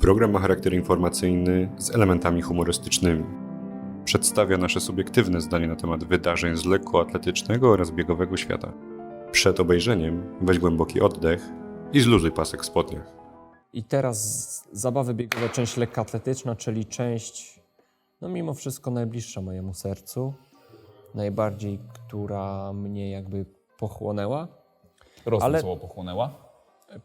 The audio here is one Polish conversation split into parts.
Program ma charakter informacyjny z elementami humorystycznymi. Przedstawia nasze subiektywne zdanie na temat wydarzeń z lekkoatletycznego oraz biegowego świata. Przed obejrzeniem weź głęboki oddech i zluzuj pasek w spodniach. I teraz zabawy biegowe, część lekkoatletyczna, czyli część, no mimo wszystko najbliższa mojemu sercu, najbardziej, która mnie jakby pochłonęła. Rozum Ale- słowo pochłonęła.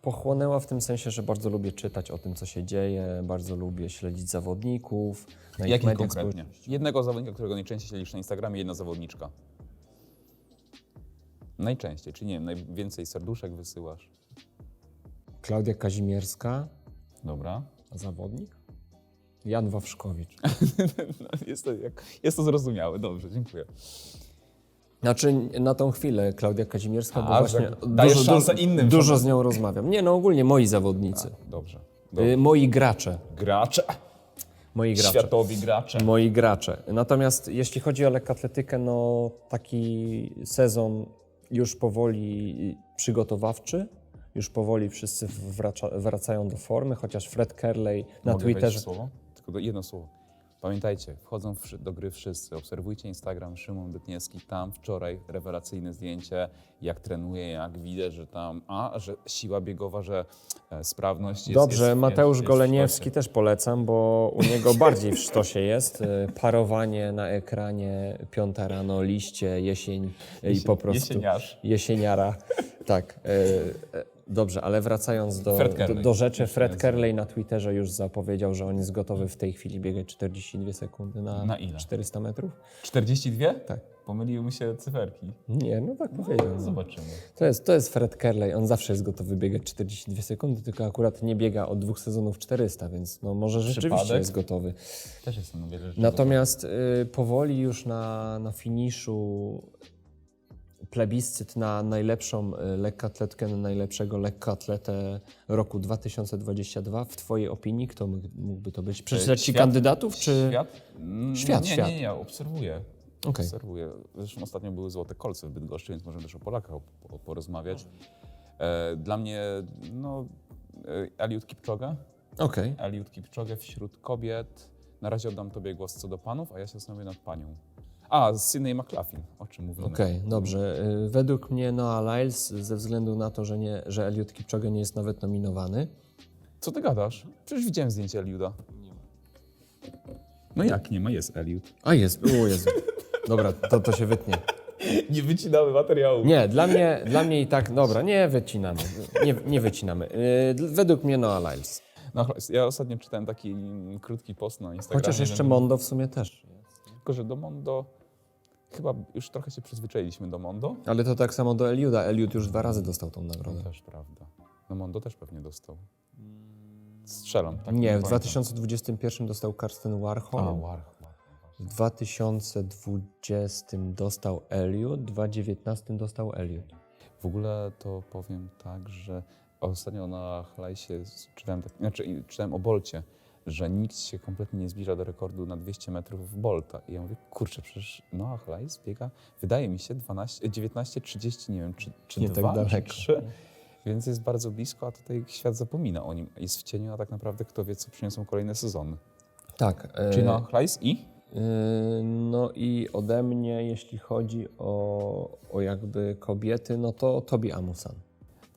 Pochłonęła w tym sensie, że bardzo lubię czytać o tym, co się dzieje, bardzo lubię śledzić zawodników. Na ich Jakich mediach konkretnie? społecznościowych. Jednego zawodnika, którego najczęściej śledzisz na Instagramie, jedna zawodniczka. Najczęściej, czy nie wiem, najwięcej serduszek wysyłasz. Klaudia Kazimierska, Dobra. zawodnik? Jan Wawrzkowicz. No, jest, to, jak, jest to zrozumiałe, dobrze, dziękuję. Znaczy na tą chwilę Klaudia Kazimierska, bo A, właśnie że dajesz szansę innym, dużo z nią rozmawiam. Nie, no ogólnie moi zawodnicy, Dobrze. y, dobrze. moi gracze, Gracze, moi gracze. światowi gracze. Moi gracze. Natomiast jeśli chodzi o lekkoatletykę, no taki sezon już powoli przygotowawczy, już powoli wszyscy wraca, wracają do formy, chociaż Fred Kerley na Mogę wejść Twitterze... słowo? Tylko do- jedno słowo. Pamiętajcie, wchodzą do gry wszyscy. Obserwujcie Instagram Szymon Bytniewski. Tam wczoraj rewelacyjne zdjęcie, jak trenuje, jak widać, że tam, a, że siła biegowa, że e, sprawność jest Dobrze, jest, Mateusz jest, Goleniewski też polecam, bo u niego bardziej w sztosie jest. Y, Parowanie na ekranie, piąta rano, liście, jesień y, i po prostu... Jesieniarz. Jesieniara, tak. e, e, Dobrze, ale wracając do, do, do rzeczy, Fred. Kerley na Twitterze już zapowiedział, że on jest gotowy w tej chwili biegać 42 sekundy na, Na ile? 400 metrów. 42? Tak. Pomyliły mi się cyferki. Nie, no tak powiedział. No. Zobaczymy. To, jest, to jest Fred Kerley, on zawsze jest gotowy biegać 42 sekundy, tylko akurat nie biega od dwóch sezonów 400, więc no może rzeczywiście Przypadek? jest gotowy. Też jestem na wiele rzeczy. Natomiast y, powoli już na, na finiszu plebiscyt na najlepszą y, lekkoatletkę, na najlepszego lekkoatletę roku 2022. W Twojej opinii kto mógł- mógłby to być? Przeczytać Ci Świat- kandydatów, czy... Świat? Mm, Świat, nie, świat. Nie, nie, obserwuję. Okej. Obserwuję. Zresztą ostatnio były złote kolce w Bydgoszczy, więc możemy też o Polakach po- porozmawiać. E, dla mnie, no, e, Eliud Kipchoge. Okej. Eliud Kipchoge wśród kobiet. Na razie oddam Tobie głos co do panów, a ja się zastanowię nad panią. A, Sydney McLaughlin, o czym mówimy. Okej, dobrze. Y, Według mnie Noah Lyles, ze względu na to, że, nie, że Eliud Kipchoge nie jest nawet nominowany, Co ty gadasz? Przecież widziałem zdjęcie Eliuda. No jak nie ma? Jest Eliud. A jest, o Jezu. Dobra, to, to się wytnie. Nie wycinamy materiału. Nie, dla mnie, dla mnie i tak, dobra, nie wycinamy. Nie, nie wycinamy. Y, Według mnie Noah Lyles. No, ja ostatnio czytałem taki krótki post na Instagramie. Chociaż jeszcze że- Mondo w sumie też. Tylko, że do Mondo... Chyba już trochę się przyzwyczailiśmy do Mondo. Ale to tak samo do Eliuda. Eliud już dwa razy dostał tą nagrodę. Też prawda. No Mondo też pewnie dostał. Strzelam, tak? Nie, w pamiętam. 2021 dostał Karsten Warhol. A, Warhol. W 2020 dostał Eliud, w 2019 dostał Eliud. W ogóle to powiem tak, że ostatnio na Chlajsie czytałem, tak, znaczy, czytałem o Bolcie, że nikt się kompletnie nie zbliża do rekordu na 200 metrów w Bolta. I ja mówię, kurczę, przecież Noah Chlajs biega, wydaje mi się, 12, 19, 30, nie wiem, czy, czy Nie 2, tak czy daleko. 3. Więc jest bardzo blisko, a tutaj świat zapomina o nim. Jest w cieniu, a tak naprawdę kto wie, co przyniosą kolejne sezony. Tak. e, Czyli Noah Chlajs i? Yy, No i ode mnie, jeśli chodzi o, o jakby kobiety, no to Tobi Amusan.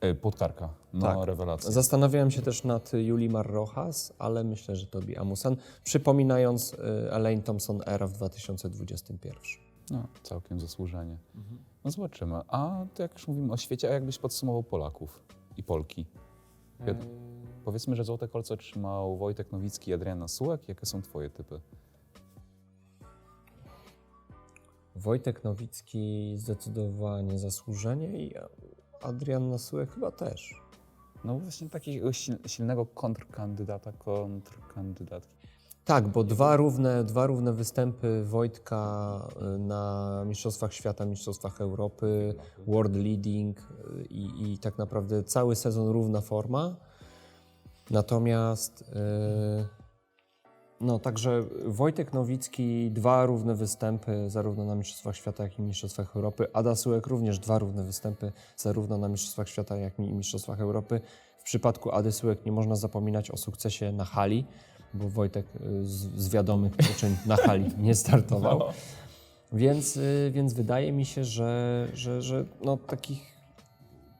E, Podkarka. No, Tak. rewelacja. Zastanawiałem się też nad Julimar Rojas, ale myślę, że Tobi Amusan, przypominając y, Elaine Thompson era w 2021. No, całkiem zasłużenie. No zobaczymy. A to jak już mówimy o świecie, a jakbyś podsumował Polaków i Polki? Wiad- Powiedzmy, że Złote Kolce otrzymał Wojtek Nowicki i Adriana Sułek. Jakie są twoje typy? Wojtek Nowicki zdecydowanie zasłużenie i Adrian Nasułek chyba też. No właśnie takiego sil- silnego kontrkandydata, kontrkandydatki. Tak, bo dwa równe, dwa równe występy Wojtka y, na Mistrzostwach Świata, Mistrzostwach Europy, World Leading y, i, i tak naprawdę cały sezon równa forma. Natomiast y, no także Wojtek Nowicki dwa równe występy zarówno na Mistrzostwach Świata, jak i Mistrzostwach Europy. Ada Sułek również dwa równe występy zarówno na Mistrzostwach Świata, jak i Mistrzostwach Europy. W przypadku Ady Syłek nie można zapominać o sukcesie na hali, bo Wojtek y, z, z wiadomych przyczyn na hali nie startował. Więc, y, więc wydaje mi się, że, że, że no, takich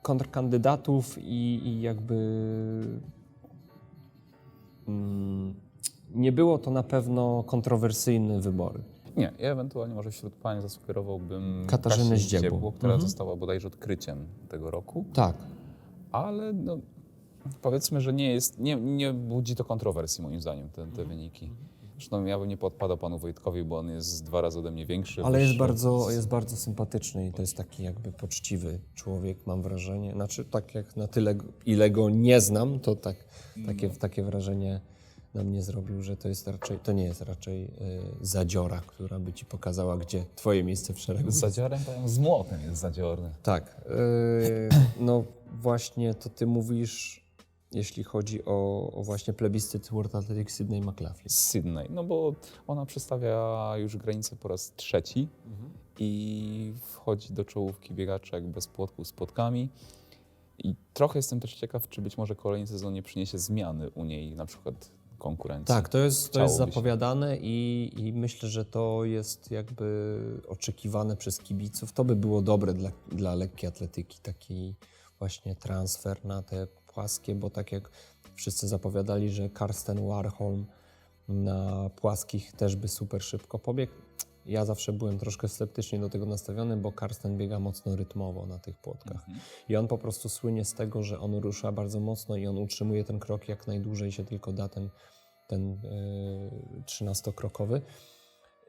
kontrkandydatów i, i jakby mm, nie było to na pewno kontrowersyjne wybory. Nie, ja ewentualnie może wśród pań zasugerowałbym Katarzynę Zdziebło. Zdziebło, która Mhm. została bodajże odkryciem tego roku, Tak. ale no, powiedzmy, że nie jest, nie, nie budzi to kontrowersji moim zdaniem, te, te wyniki. Zresztą ja bym nie podpadał panu Wojtkowi, bo on jest dwa razy ode mnie większy. Ale jest bardzo, jest bardzo sympatyczny i to jest taki jakby poczciwy człowiek, mam wrażenie. Znaczy, tak jak na tyle, ile go nie znam, to tak, takie, takie wrażenie na mnie zrobił, że to jest raczej, to nie jest raczej y, zadziora, która by ci pokazała, gdzie twoje miejsce w szeregu. Z zadziorem, powiem, z młotem jest zadziorny. Tak. y, no właśnie to ty mówisz, jeśli chodzi o, o właśnie plebiscyt World Athletics Sydney McLaughlin. Z Sydney, no bo ona przestawia już granicę po raz trzeci Mhm. i wchodzi do czołówki biegaczek bez płotków z płotkami. I trochę jestem też ciekaw, czy być może kolejny sezon nie przyniesie zmiany u niej, na przykład konkurencji. Tak, to jest, to jest zapowiadane i, i myślę, że to jest jakby oczekiwane przez kibiców. To by było dobre dla, dla lekkiej atletyki, taki właśnie transfer na te płaskie, bo tak jak wszyscy zapowiadali, że Karsten Warholm na płaskich też by super szybko pobiegł. Ja zawsze byłem troszkę sceptycznie do tego nastawiony, bo Karsten biega mocno rytmowo na tych płotkach. I on po prostu słynie z tego, że on rusza bardzo mocno i on utrzymuje ten krok jak najdłużej się tylko da, ten, ten yy, 13-krokowy.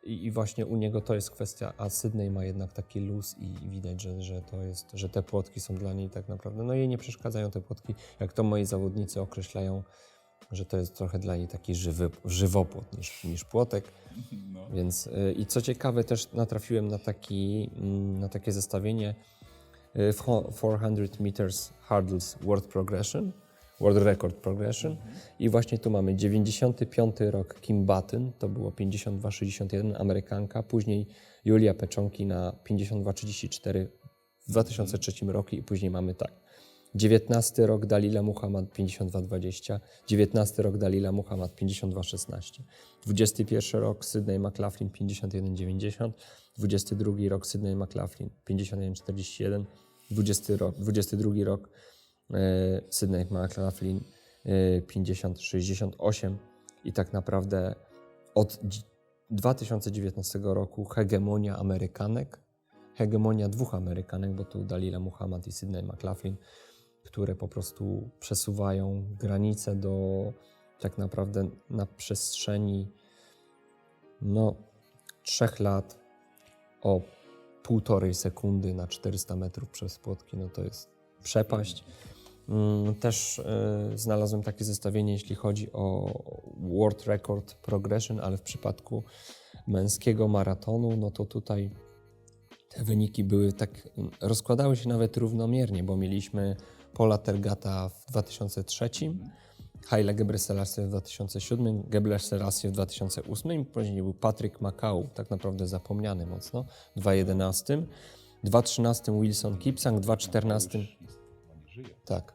I, I właśnie u niego to jest kwestia, a Sydney ma jednak taki luz i, i widać, że, że to jest, że te płotki są dla niej tak naprawdę, no jej nie przeszkadzają te płotki, jak to moi zawodnicy określają, że to jest trochę dla niej taki żywy, żywopłot niż, niż płotek. Więc y, i co ciekawe, też natrafiłem na, taki, mm, na takie zestawienie y, w ho- 400 meters hurdles world progression, world record progression. I właśnie tu mamy 95 rok Kim Button, to było 52,61 Amerykanka, później Julia Peczonki na 52,34 w 2003 roku i później mamy tak 19 rok Dalila Muhammad 52,20, 19 rok Dalila Muhammad 52,16, 21 rok Sydney McLaughlin 51,90, 22 rok Sydney McLaughlin 51,41, 20 rok, 22 rok e, Sydney McLaughlin e, 50,68 i tak naprawdę od dzi- 2019 roku hegemonia Amerykanek, hegemonia dwóch Amerykanek, bo tu Dalila Muhammad i Sydney McLaughlin, które po prostu przesuwają granice do tak naprawdę na przestrzeni no, trzech lat o półtorej sekundy na 400 metrów przez płotki, no to jest przepaść. Mm, Też e, znalazłem takie zestawienie, jeśli chodzi o World Record Progression, ale w przypadku męskiego maratonu, no to tutaj te wyniki były tak, mm, rozkładały się nawet równomiernie, bo mieliśmy Paula Tergata w 2003, Haile Gebrselassie w 2007, Gebrselassie w 2008 i później był Patrick Macau, tak naprawdę zapomniany mocno, w 2011, w 2013 Wilson Kipsang, w 2014 tak.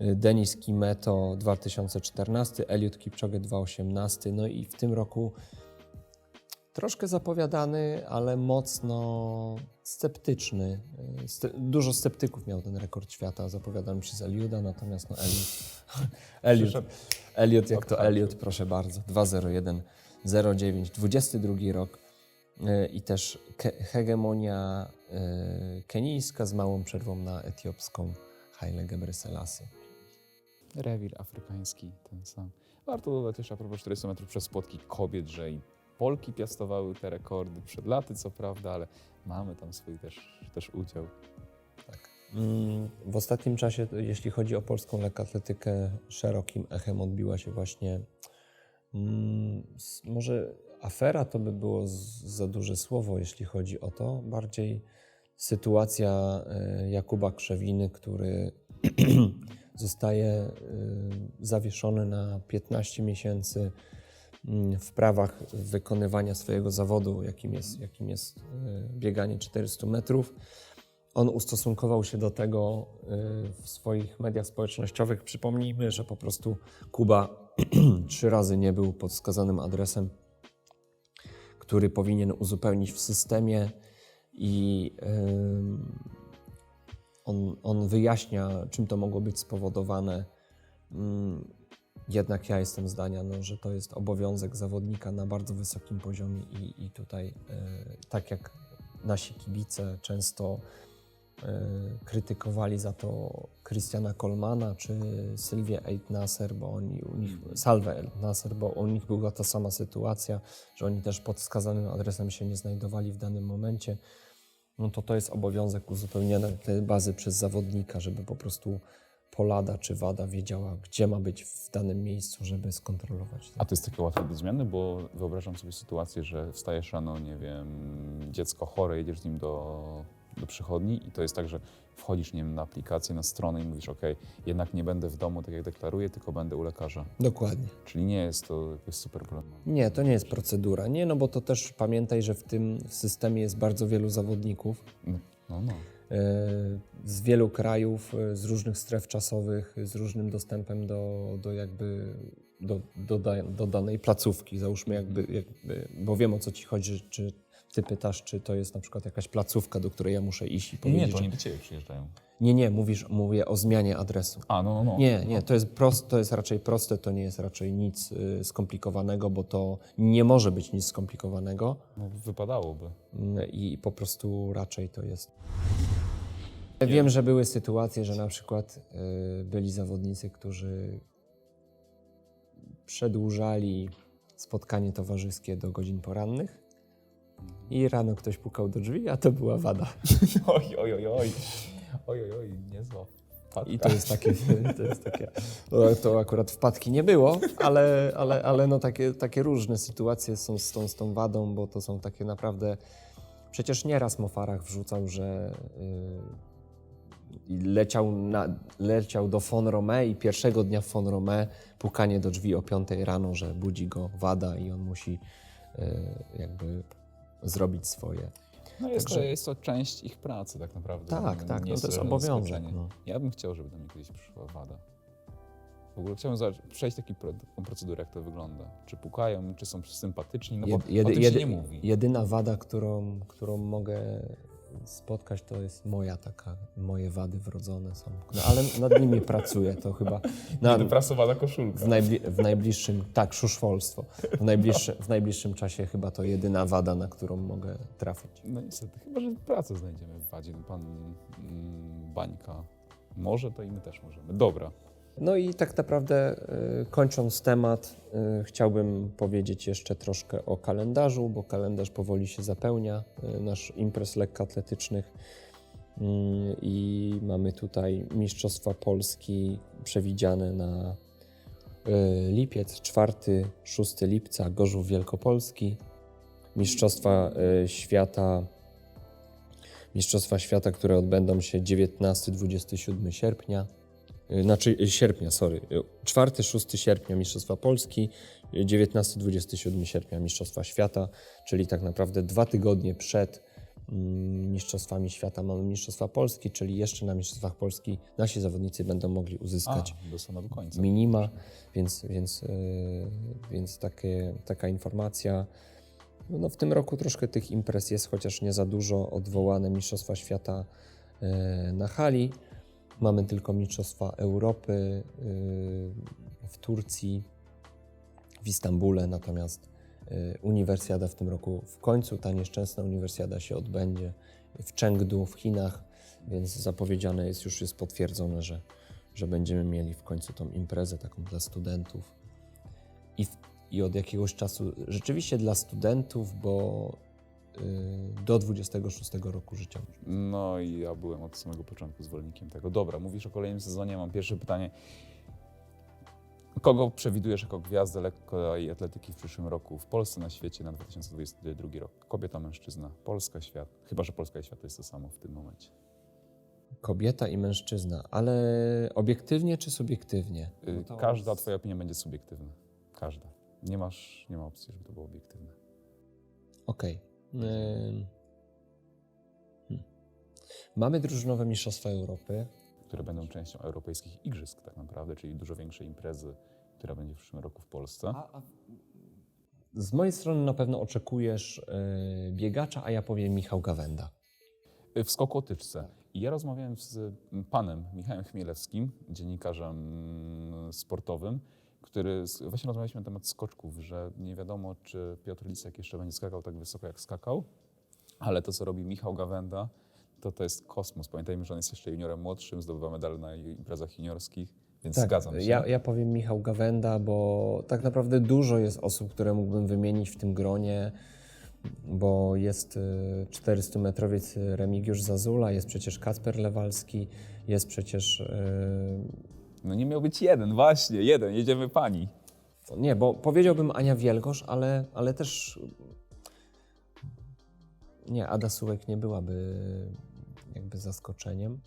Denis Kimeto 2014, Eliud Kipchoge 2018, no i w tym roku troszkę zapowiadany, ale mocno sceptyczny. Dużo sceptyków miał ten rekord świata zapowiadany przez Eliuda, natomiast no Eliud, Eliud, Eliud jak to Eliud, proszę bardzo, 201 09, 22 rok y, i też hegemonia y, kenijska z małą przerwą na etiopską Haile Gebrselassie. Rewir afrykański, ten sam. Warto dodać jeszcze a propos 400 metrów przez płotki kobiet, że i Polki piastowały te rekordy przed laty, co prawda, ale mamy tam swój też, też udział. Mm, W ostatnim czasie, jeśli chodzi o polską lekkoatletykę, szerokim echem odbiła się właśnie mm, może afera to by było za duże słowo, jeśli chodzi o to. Bardziej sytuacja e, Jakuba Krzewiny, który zostaje e, zawieszony na 15 miesięcy w prawach wykonywania swojego zawodu, jakim jest, jakim jest e, bieganie 400 metrów. on ustosunkował się do tego y, w swoich mediach społecznościowych. Przypomnijmy, że po prostu Kuba trzy razy nie był pod wskazanym adresem, który powinien uzupełnić w systemie i on, on wyjaśnia, czym to mogło być spowodowane. Jednak ja jestem zdania, no, że to jest obowiązek zawodnika na bardzo wysokim poziomie i, i tutaj, e, tak jak nasi kibice często e, krytykowali za to Christiana Kolmana czy Sylwię Eit Nasser, bo oni u nich, Salwę Eit Nasser, bo u nich była ta sama sytuacja, że oni też pod wskazanym adresem się nie znajdowali w danym momencie, no to to jest obowiązek uzupełnienia tej bazy przez zawodnika, żeby po prostu Polada czy Wada wiedziała, gdzie ma być w danym miejscu, żeby skontrolować. A to jest takie łatwe do zmiany, bo wyobrażam sobie sytuację, że wstajesz rano, nie wiem, dziecko chore, jedziesz z nim do, do przychodni i to jest tak, że wchodzisz, nie wiem, na aplikację, na stronę i mówisz, ok, jednak nie będę w domu, tak jak deklaruję, tylko będę u lekarza. Dokładnie. Czyli nie jest to jakoś super problem. Nie, to nie jest procedura. Nie, no bo to też pamiętaj, że w tym systemie jest bardzo wielu zawodników No, no. no. Z wielu krajów, e, z różnych stref czasowych, z różnym dostępem do, do jakby do, do, da- do danej placówki. Załóżmy jakby, jakby, bo wiem o co ci chodzi, czy ty pytasz, czy to jest na przykład jakaś placówka, do której ja muszę iść i Nie, powiedzieć, to że... oni do ciebie przyjeżdżają. nie, nie, mówisz, mówię o zmianie adresu. A, no, no, no. Nie, nie, to jest, prost, to jest raczej proste, to nie jest raczej nic y, skomplikowanego, bo to nie może być nic skomplikowanego no wypadałoby. mm, i po prostu raczej to jest. Wiem, że były sytuacje, że na przykład y, byli zawodnicy, którzy przedłużali spotkanie towarzyskie do godzin porannych i rano ktoś pukał do drzwi, a to była wada. Oj, oj, oj, oj. Oj, oj, oj, niezła. I to jest takie, to jest takie, no, to akurat wpadki nie było, ale, ale, ale no takie, takie różne sytuacje są z tą, z tą wadą, bo to są takie naprawdę, przecież nieraz Mofarach wrzucał, że leciał, na, leciał do Fon Romé i pierwszego dnia w Fon Romé pukanie do drzwi o 5 rano, że budzi go wada i on musi yy, jakby zrobić swoje. No jest, Także- to, jest to część ich pracy tak naprawdę. Tak, tak, no to jest obowiązek, no. Ja bym chciał, żeby do mnie kiedyś przyszła wada. W ogóle chciałbym zobaczyć- przejść taki, taką procedurę, jak to wygląda. Czy pukają, czy są sympatyczni, no bo Jed- jedy- o tym jedy- nie mówi. Jedyna wada, którą, którą mogę spotkać, to jest moja taka, moje wady wrodzone są. No, ale nad nimi pracuję, to chyba na, Wyprasowana koszulka. w, najbli, w najbliższym, tak, szuszwolstwo, w najbliższym, w najbliższym czasie chyba to jedyna wada, na którą mogę trafić. No niestety, chyba, że pracę znajdziemy w wadzie. Pan mm, Bańka może, to i my też możemy. Dobra. No i tak naprawdę y, kończąc temat, y, chciałbym powiedzieć jeszcze troszkę o kalendarzu, bo kalendarz powoli się zapełnia, y, nasz imprez lekkoatletycznych y, i mamy tutaj Mistrzostwa Polski przewidziane na lipiec, 4-6 lipca, Gorzów Wielkopolski, Mistrzostwa Świata Mistrzostwa Świata, które odbędą się 19-27 sierpnia. Y, Znaczy y, sierpnia, sorry. 4-6 sierpnia Mistrzostwa Polski, y, 19-27 sierpnia Mistrzostwa Świata, czyli tak naprawdę dwa tygodnie przed mm, Mistrzostwami Świata mamy Mistrzostwa Polski, czyli jeszcze na Mistrzostwach Polski nasi zawodnicy będą mogli uzyskać A, minima, więc, więc, yy, więc takie, taka informacja. No, w tym roku troszkę tych imprez jest, chociaż nie za dużo. Odwołane Mistrzostwa Świata yy, na hali. Mamy tylko Mistrzostwa Europy yy, w Turcji, w Istambule, natomiast yy, Uniwersjada w tym roku w końcu, ta nieszczęsna Uniwersjada się odbędzie w Chengdu w Chinach, więc zapowiedziane jest, już jest potwierdzone, że, że będziemy mieli w końcu tą imprezę taką dla studentów. I, w, i od jakiegoś czasu rzeczywiście dla studentów, bo do 26 roku życia. No i ja byłem od samego początku zwolennikiem tego. Dobra, mówisz o kolejnym sezonie. Mam pierwsze pytanie. Kogo przewidujesz jako gwiazdę lekkiej atletyki w przyszłym roku w Polsce, na świecie na 2022 rok? Kobieta, mężczyzna, Polska, świat. Chyba, że Polska i świat to jest to samo w tym momencie. Kobieta i mężczyzna, ale obiektywnie czy subiektywnie? Y, No to- Każda twoja opinia będzie subiektywna. Każda. Nie masz, nie ma opcji, żeby to było obiektywne. Okej. Ym. Hmm. Mamy drużynowe Mistrzostwa Europy. które będą częścią europejskich igrzysk tak naprawdę, czyli dużo większej imprezy, która będzie w przyszłym roku w Polsce. Z mojej strony na pewno oczekujesz y, biegacza, a ja powiem Michał Gawenda. W skoku o tyczce. I ja rozmawiałem z panem Michałem Chmielewskim, dziennikarzem sportowym, który, właśnie rozmawialiśmy na temat skoczków, że nie wiadomo, czy Piotr Lisek jeszcze będzie skakał tak wysoko, jak skakał, ale to, co robi Michał Gawenda, to to jest kosmos. Pamiętajmy, że on jest jeszcze juniorem młodszym, zdobywa medale na imprezach juniorskich, więc zgadzam się. Tak, Ja, ja powiem Michał Gawenda, bo tak naprawdę dużo jest osób, które mógłbym wymienić w tym gronie, bo jest y, 400-metrowiec Remigiusz Zazula, jest przecież Kacper Lewalski, jest przecież... No nie miał być jeden, właśnie, jeden, jedziemy pani. Nie, bo powiedziałbym Ania Wielgosz, ale, ale też... Nie, Ada Sułek nie byłaby jakby zaskoczeniem.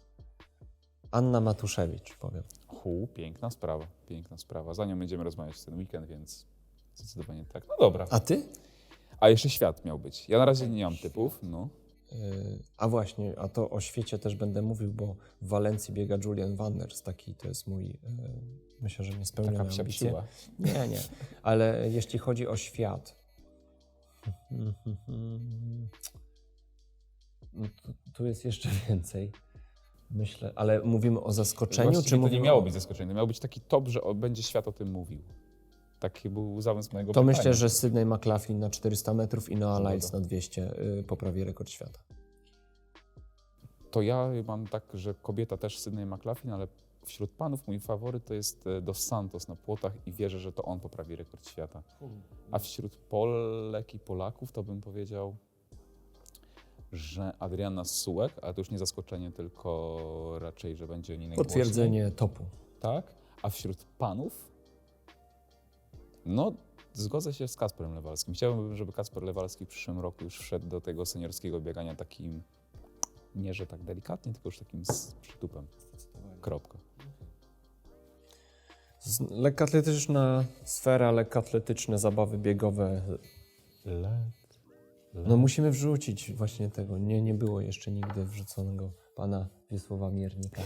Anna Matuszewicz, powiem. Hu, piękna sprawa, piękna sprawa. Za nią będziemy rozmawiać ten weekend, więc zdecydowanie tak. No dobra. A ty? A jeszcze świat miał być. Ja na razie nie mam typów, no. A właśnie, a to o świecie też będę mówił, bo w Walencji biega Julian Wanners, taki to jest mój, yy, myślę, że niespełniona Taka. Nie, nie, ale jeśli chodzi o świat, no tu, jest jeszcze więcej, myślę, ale mówimy o zaskoczeniu, Właściwie czy to mówimy nie miało być zaskoczenie. Miał być taki top, że będzie świat o tym mówił. Taki był zamysł mojego To pytania. myślę, że Sydney McLaughlin na 400 metrów i Noah. Lyles na 200 yy, poprawi rekord świata. To ja mam tak, że kobieta też Sydney McLaughlin, ale wśród panów mój faworyt to jest e, Dos Santos na płotach i wierzę, że to on poprawi rekord świata. A wśród Polek i Polaków to bym powiedział, że Adriana Sułek, ale to już nie zaskoczenie, tylko raczej, że będzie nie najgłośniej. Potwierdzenie topu. Tak. A wśród panów, no zgodzę się z Kasperem Lewalskim. Chciałbym, żeby Kasper Lewalski w przyszłym roku już wszedł do tego seniorskiego biegania takim, nie że tak delikatnie, tylko już takim z przytupem. Kropka. Lekkoatletyczna sfera, lekkoatletyczne zabawy biegowe. No musimy wrzucić właśnie tego. Nie, nie było jeszcze nigdy wrzuconego pana Wiesława Miernika.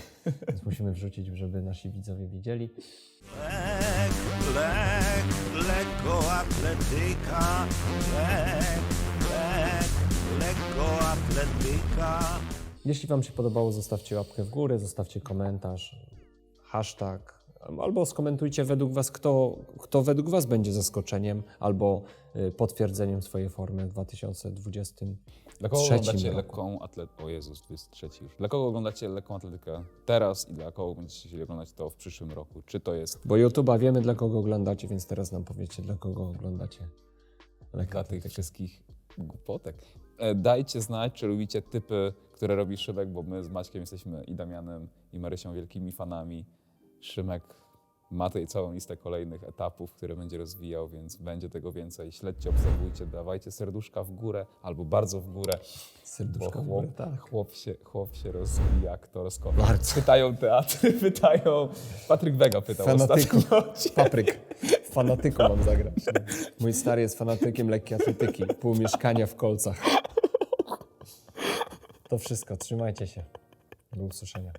Więc musimy wrzucić, żeby nasi widzowie widzieli. Lek, lek, lekko atletyka, lek, lek, lekko atletyka. Jeśli wam się podobało, zostawcie łapkę w górę, zostawcie komentarz, hashtag, albo skomentujcie według was, kto, kto według was będzie zaskoczeniem albo y, potwierdzeniem swojej formy w 2020. Dla kogo Trzecim oglądacie roku. lekką atletykę? O Jezus, 23 już. Dla kogo oglądacie lekką atletykę teraz i dla kogo będziecie chcieli oglądać to w przyszłym roku? Czy to jest Bo YouTube'a wiemy, dla kogo oglądacie, więc teraz nam powiecie, dla kogo oglądacie dla tych wszystkich głupotek. E, Dajcie znać, czy lubicie typy, które robi Szymek, bo my z Maćkiem jesteśmy i Damianem, i Marysią wielkimi fanami. Szymek ma tutaj całą listę kolejnych etapów, które będzie rozwijał, więc będzie tego więcej. Śledźcie, obserwujcie, dawajcie serduszka w górę albo bardzo w górę, bo Serduszko w chłop, górę, tak. chłop, się, chłop się rozwija aktorsko. Bardzo. Pytają teatry, pytają... Patryk Wega pytał Fanatyku. Papryk. Fanatyku mam zagrać. Mój stary jest fanatykiem lekkiej atletyki. Pół mieszkania w kolcach. To wszystko. Trzymajcie się. Do usłyszenia.